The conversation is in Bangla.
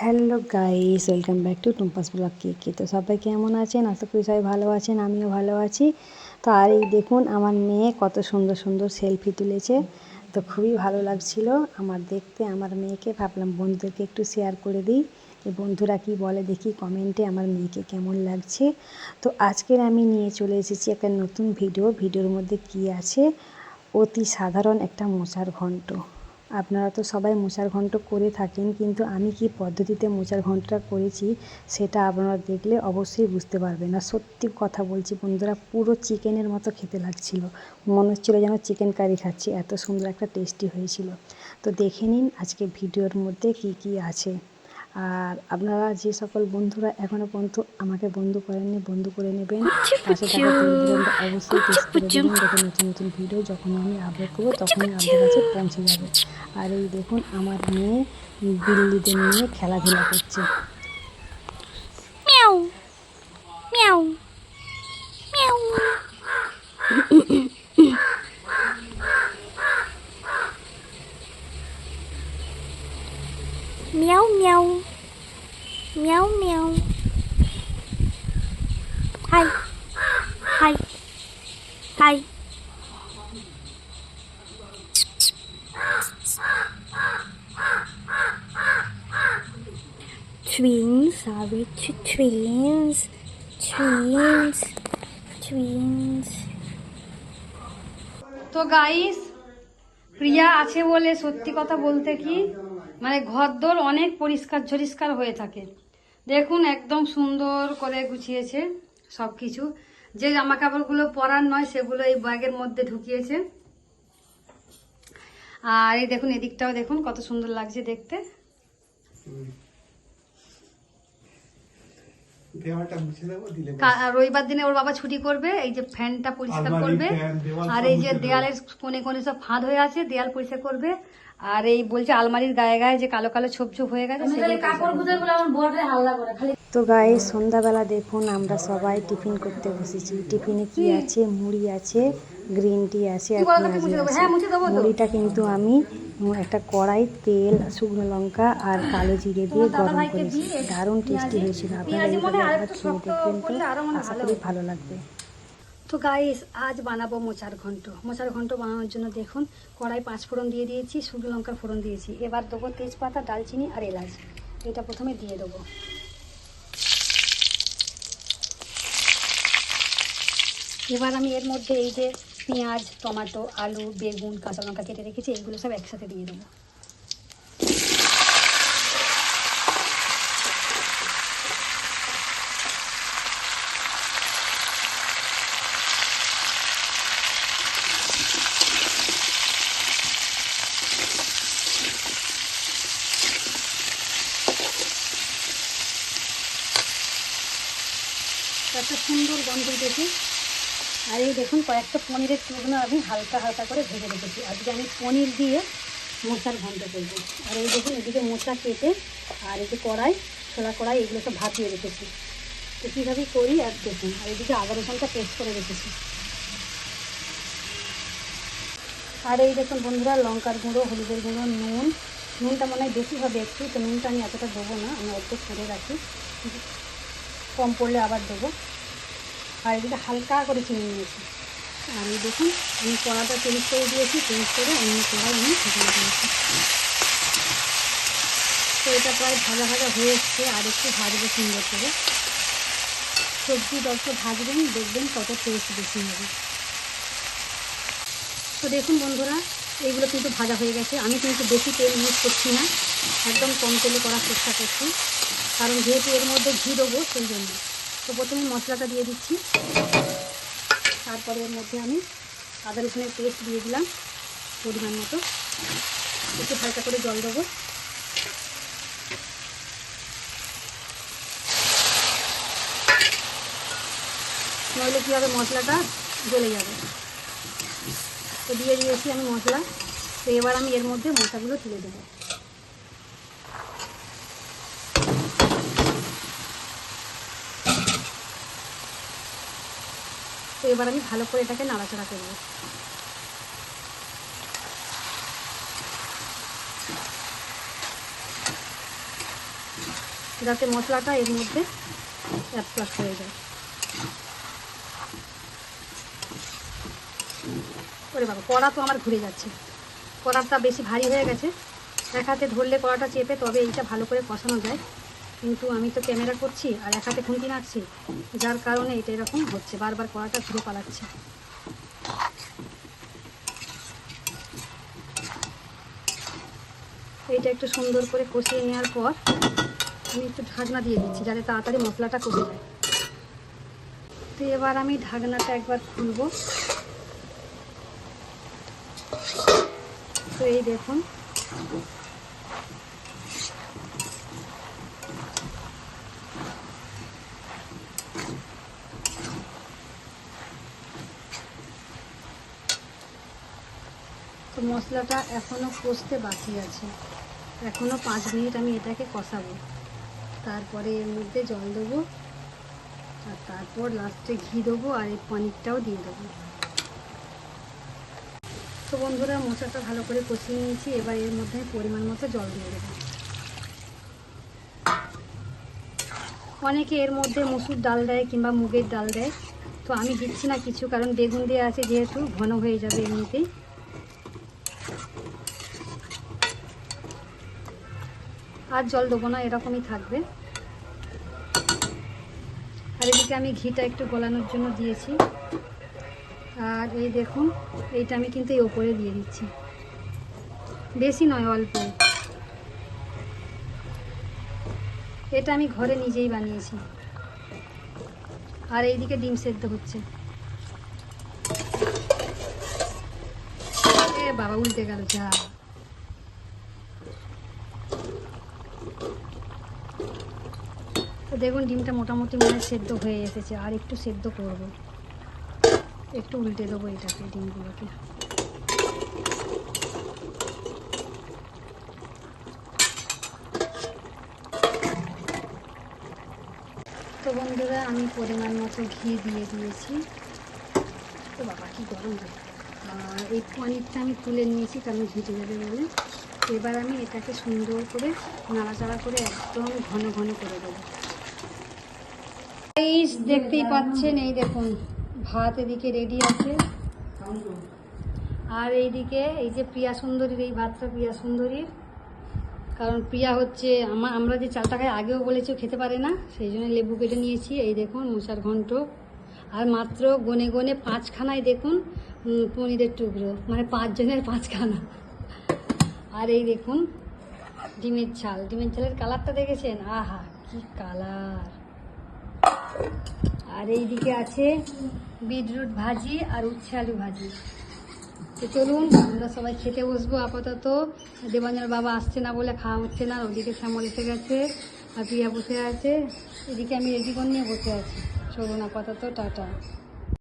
Hello guys, welcome back to Tumpa's blog কে কে। তো সবাই কেমন আছেন? আশা করি সবাই ভালো আছেন, আমিও ভালো আছি। তো আর এই দেখুন, আমার মেয়ে কত সুন্দর সুন্দর সেলফি তুলেছে। তো খুবই ভালো লাগছিল আমার দেখতে। আমার মেয়েকে ভাবলাম বন্ধুদেরকে একটু শেয়ার করে দিই। বন্ধুরা কি বলে দেখি কমেন্টে আমার মেয়েকে কেমন লাগছে। তো আজকের আমি নিয়ে চলে এসেছি একটা নতুন ভিডিও ভিডিওর মধ্যে কি আছে? অতি সাধারণ একটা মোচার ঘন্ট। আপনারা তো সবাই মোচার ঘন্ট করে থাকেন, কিন্তু আমি কি পদ্ধতিতে মোচার ঘন্টটা করেছি সেটা আপনারা দেখলে অবশ্যই বুঝতে পারবেন। আর সত্যি কথা বলছি বন্ধুরা, পুরো চিকেনের মতো খেতে লাগছিল। মনে হচ্ছিল যেন চিকেন কারি খাচ্ছি, এত সুন্দর একটা টেস্টি হয়েছিল। তো দেখে নিন আজকে ভিডিওর মধ্যে কি কি আছে। আর আপনারা যে সকল বন্ধুরা এখনও পর্যন্ত আমাকে বন্ধু করেননি বন্ধু করে নেবেন। পাশে থাকা অবশ্যই প্রেস করে দেবেন যাতে নতুন নতুন ভিডিও যখন আমি আপলোড করব তখনই আপনার কাছে পৌঁছে যাবে। আর এই দেখুন আমার মেয়ে বিল্লিদের নিয়ে খেলাধুলা করছে। Hi. Hi. Hi. Twins, sorry, t- twins, twins, twins. তো গাইস প্রিয়া আছে বলে সত্যি কথা বলতে কি মানে ঘরদোর অনেক পরিষ্কার ঝরিষ্কার হয়ে থাকে দেখুন একদম সুন্দর করে গুছিয়েছে সব কিছু যে জামা কাপড়গুলো পরার নয় সেগুলো এই ব্যাগের মধ্যে ঢুকিয়েছে। আর এই দেখুন এদিকটাও দেখুন কত সুন্দর লাগছে দেখতে। রবিবার দিনে ওর বাবা ছুটি করবে এই যে ফ্যানটা পরিষ্কার করবে। আর এই যে দেয়ালের কোণে কোণে সব ফাঁদ হয়ে আছে দেয়াল পরিষ্কার করবে। আর এই বলছে আলমারির গায়ে গায়ে যে কালো কালো ছোপ ছোপ হয়ে গেছে। তো গায়ে সন্ধ্যাবেলা দেখুন আমরা সবাই টিফিন করতে বসেছি। টিফিনে কি আছে? মুড়ি আছে গ্রিন টি আছে আর পেঁয়াজি আছে। হ্যাঁ। মুড়িটা কিন্তু আমি একটা কড়াই তেল শুকনো লঙ্কা আর কালো জিরে দিয়ে গরম করেছি। দারুণ টেস্টি হয়েছিল। আপনারা এইভাবে একবার খেয়ে দেখবেন তো আশা করি ভালো লাগবে। তো গাইস আজ বানাবো মোচার ঘন্ট। মোচার ঘন্ট বানানোর জন্য দেখুন কড়াই পাঁচ ফোড়ন দিয়ে দিয়েছি শুকনো লঙ্কার ফোড়ন দিয়েছি। এবার দেবো তেজপাতা দালচিনি আর এলাচ। এটা প্রথমে দিয়ে দেবো। এবার আমি এর মধ্যে এই যে পেঁয়াজ, টমেটো, আলু, বেগুন, কাঁচা লঙ্কা কেটে রেখেছি, এইগুলো সব একসাথে দিয়ে দেবো। একটা সুন্দর গন্ধ উঠেছে। আর এই দেখুন, কয়েকটা পনিরের টুকরো আমি হালকা হালকা করে ভেজে রেখেছি। আজকে আমি পনির দিয়ে মোচার ঘন্ট করব। আর এই দেখুন, এদিকে মোচা কেটে আর এই যে কড়াই, ছোলা কড়াই, এগুলো সব ভাপিয়ে রেখেছি। তো কীভাবেই করি আর দেখুন, আর এদিকে আদা রসুনটা পেস্ট করে রেখেছি। আর এই দেখুন বন্ধুরা, লঙ্কার গুঁড়ো, হলুদের গুঁড়ো, নুন। নুনটা মনে হয় বেশি হবে একটু, তো নুনটা আমি এতটা দেবো না, আমি অল্প করে রাখি। কম পড়লে আবার দেবো। আর এদিকে হালকা করে চিনি নিয়েছি। আর এই দেখুন, আমি কড়াটা চেঞ্জ করে দিয়েছি চেঞ্জ করে অন্য কড়াই আমি ঢেকে দিয়েছি। তো এটা প্রায় ভাজা ভাজা হয়ে এসছে, আর একটু ভাজবো সুন্দর করে। সবজি যত ভাজবেন, দেখবেন তত টেস্ট বেশি হবে। তো দেখুন বন্ধুরা, এইগুলো কিন্তু ভাজা হয়ে গেছে। আমি কিন্তু বেশি তেল ইউজ করছি না, একদম কম তেলে করার চেষ্টা করছি। কারণ যেহেতু এর মধ্যে ঘি দেবো, সেই জন্য। তো প্রথমে মশলাটা দিয়ে দিচ্ছি। তারপরে এর মধ্যে আমি আদা রসুনের পেস্ট দিয়ে দিলাম পরিমাণ মতো। একটু হালকা করে জল দেবো। নইলে কী হবে? মশলাটা জ্বলে যাবে। তো দিয়ে দিয়েছি আমি মশলা। তো এবার আমি এর মধ্যে মশলাগুলো তুলে দেবো। তো এবার আমি ভালো করে এটাকে নাড়াচাড়া করব যাতে মশলাটা এর মধ্যে অ্যাপ্লাস হয়ে যায়। ওরে বাবা, কড়া তো আমার ঘুরে যাচ্ছে। কড়াটা বেশি ভারী হয়ে গেছে। এক হাতে ধরলে কড়াটা চেপে তবে এইটা ভালো করে কষানো যায়। কিন্তু আমি তো ক্যামেরা করছি আর এক হাতে খুন্তি নাড়ছি যার কারণে এটা এরকম হচ্ছে, বারবার কড়াটা ঘুরে পালাচ্ছে। এইটা একটু সুন্দর করে কষিয়ে নেওয়ার পর আমি একটু ঢাকনা দিয়ে দিচ্ছি, যাতে তাড়াতাড়ি মশলাটা কষে যায়। তো এবার আমি ঢাকনাটা একবার খুলবো। তো এই দেখুন মশলাটা এখনও কষতে বাকি আছে। এখনও পাঁচ মিনিট আমি এটাকে কষাবো। তারপরে এর মধ্যে জল দেবো। আর তারপর লাস্টে ঘি দেবো আর এই পনিরটাও দিয়ে দেবো। তো বন্ধুরা, মশলাটা ভালো করে কষিয়ে নিয়েছি। এবার এর মধ্যে পরিমাণ মতো জল দিয়ে দেবো। অনেকে এর মধ্যে মুসুর ডাল দেয় কিংবা মুগের ডাল দেয়। তো আমি দিচ্ছি না কিছু, কারণ বেগুন দেওয়া আছে যেহেতু, ঘন হয়ে যাবে এমনিতেই। আর জল দেবো না, এরকমই থাকবে। আর এদিকে আমি ঘিটা একটু গলানোর জন্য দিয়েছি। আর এই দেখুন, এইটা আমি কিন্তু এই ওপরে দিয়ে দিচ্ছি। বেশি নয়, অল্প। এটা আমি ঘরে নিজেই বানিয়েছি। আর এইদিকে ডিম সেদ্ধ হচ্ছে। বাবা, উল্টে গেল, যা তো দেখুন, ডিমটা মোটামুটি মানে সেদ্ধ হয়ে এসেছে। আর একটু সেদ্ধ করব। একটু উল্টে দেবো এটাকে, ডিমগুলোকে। তো বন্ধুরা, আমি পরিমাণ মতো ঘি দিয়ে দিয়েছি। তো বাবা, কি গরম এই পনিরটা আমি তুলে নিয়েছি, কারণ ঘিটে যাবে বলে। এবার আমি এটাকে সুন্দর করে নাড়াচাড়া করে একদম ঘন ঘন করে দেবো। দেখতেই পাচ্ছেন, এই দেখুন, ভাত এদিকে রেডি আছে। আর এইদিকে, এই যে প্রিয়া সুন্দরীর, এই ভাতটা প্রিয়া সুন্দরীর। কারণ প্রিয়া হচ্ছে, আমা আমরা যে চালটা খাই আগেও বলেছি খেতে পারে না, সেই জন্য লেবু কেটে নিয়েছি। এই দেখুন মোচার ঘন্ট। আর মাত্র গনে গনে পাঁচখানায় দেখুন পনিরের টুকরো মানে পাঁচজনের পাঁচখানা। আর এই দেখুন, ডিমের ঝাল। ডিমের ঝালের কালারটা দেখেছেন? আহা, কি কালার আর এইদিকে আছে বিটরুট ভাজি আর উচ্ছে আলু ভাজি। তো চলুন, আমরা সবাই খেতে বসবো আপাতত। দেবাঞ্জনের বাবা আসছে না বলে খাওয়া হচ্ছে না ওদিকে শ্যামল এসে গেছে আর প্রিয়া বসে আছে। এদিকে আমি রেডি করে নিয়ে বসে আছি। চলুন আপাতত, টাটা।